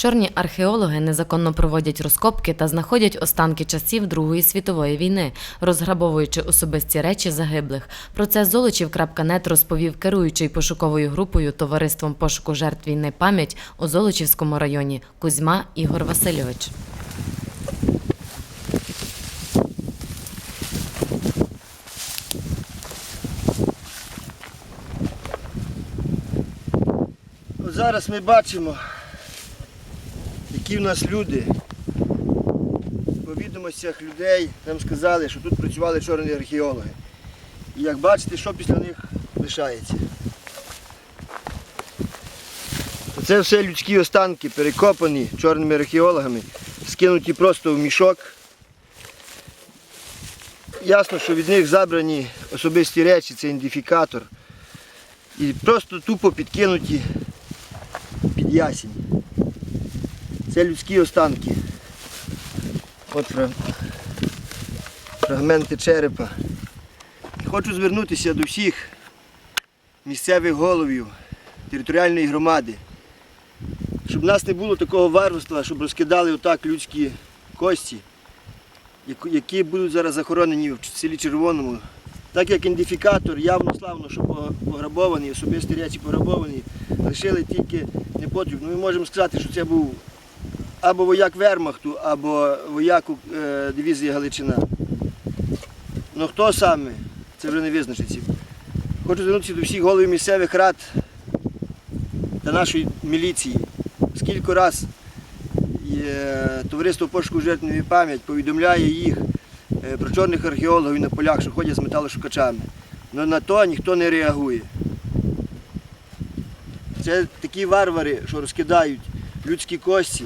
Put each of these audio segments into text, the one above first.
Чорні археологи незаконно проводять розкопки та знаходять останки часів Другої світової війни, розграбовуючи особисті речі загиблих. Про це Золочів.нет розповів керуючий пошуковою групою товариством пошуку жертв війни пам'ять у Золочівському районі Кузьма Ігор Васильович. Зараз ми бачимо, які в нас люди. По відомостях людей нам сказали, що тут працювали чорні археологи. І як бачите, що після них лишається. Це все людські останки, перекопані чорними археологами, скинуті просто в мішок. Ясно, що від них забрані особисті речі, це ідентифікатор. І просто тупо підкинуті під ясінь. Це людські останки. От фрагменти черепа. Хочу звернутися до всіх місцевих головів територіальної громади, щоб в нас не було такого варварства, щоб розкидали отак людські кості, які будуть зараз захоронені в селі Червоному. Так як ідентифікатор явно славно, що по- пограбовані, особисті речі пограбовані, лишили тільки непотріб. Ну, ми можемо сказати, що це був або вояк Вермахту, або вояк е, дивізії Галичина. Ну хто саме, це вже не визначиться. Хочу звернутися до всіх головів місцевих рад та нашої міліції. Скільки раз е, товариство пошуку жертвної пам'ять повідомляє їх е, про чорних археологів на полях, що ходять з металошукачами. Але на то ніхто не реагує. Це такі варвари, що розкидають людські кості.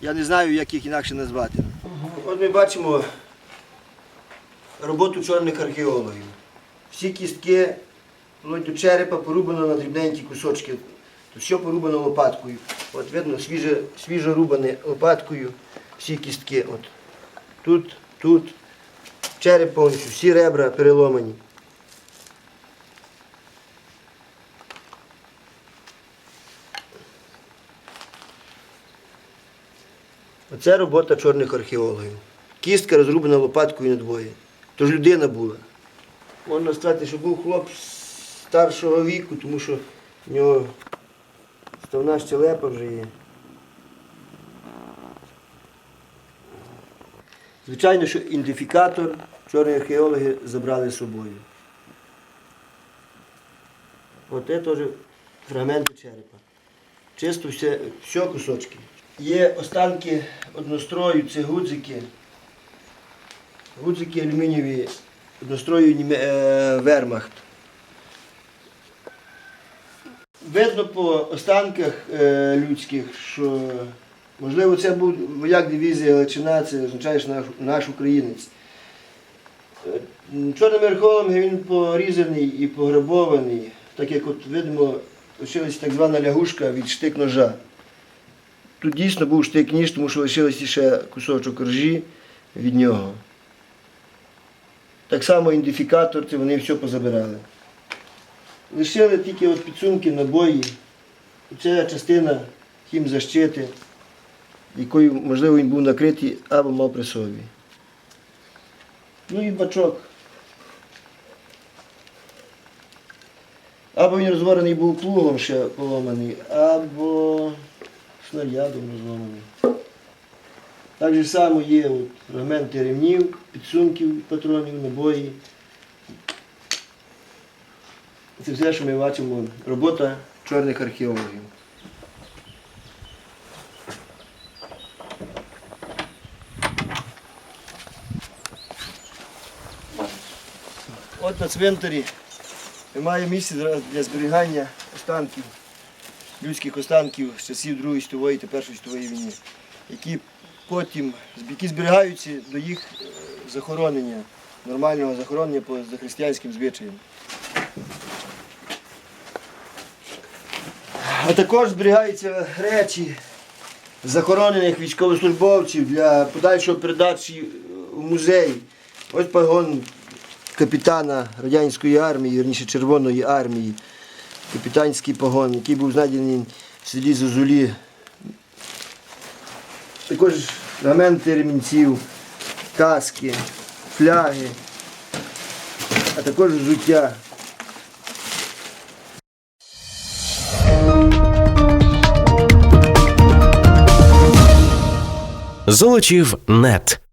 Я не знаю, як їх інакше назвати. От ми бачимо роботу чорних археологів. Всі кістки, до черепа, порубано на дрібненькі кусочки. Тут все порубано лопаткою. От видно, свіже, свіжо рубане лопаткою всі кістки. От. Тут, тут, череп повністю, всі ребра переломані. Оце робота чорних археологів. Кістка розрубана лопаткою на двоє. Тож людина була. Можна сказати, що був хлоп старшого віку, тому що в нього ставна щелепа вже є. Звичайно, що ідентифікатор чорні археологи забрали з собою. От це теж фрагменти черепа. Чисто все, все кусочки. Є останки однострою, це гудзики. Гудзики алюмінієві, однострою е, Вермахт. Видно по останках е, людських, що можливо це був вояк дивізії Галичина, це означає, наш, наш українець. Е, Чорними археологами він порізаний і пограбований, так як от видимо, лишилася так звана лягушка від штик ножа. Тут дійсно був штик ніж, тому що лишилося ще кусочок ржі від нього. Так само ідентифікатор, це вони все позабирали. Лишили тільки от підсумки, набої. Це частина хімзащити, якою, можливо, він був накритий або мав при собі. Ну і бачок. Або він розварений був плугом ще поломаний, або снарядом розломаний. Так же само є от фрагменти ремнів, підсумків патронів, набої. Це все, що ми бачимо, робота чорних археологів. От на цвинтарі немає місця для- для зберігання останків, людських останків з часів Другої світової та Першої світової війни, які потім які зберігаються до їх е, захоронення, нормального захоронення по захристиянським звичаям. А також зберігаються речі захоронених військовослужбовців для подальшої передачі в музей. Ось погон капітана радянської армії, вірніше Червоної армії, капітанський погон, який був знайдений в селі Зозулі також гаменти ремінців, каски, фляги, а також взуття. Золочів нет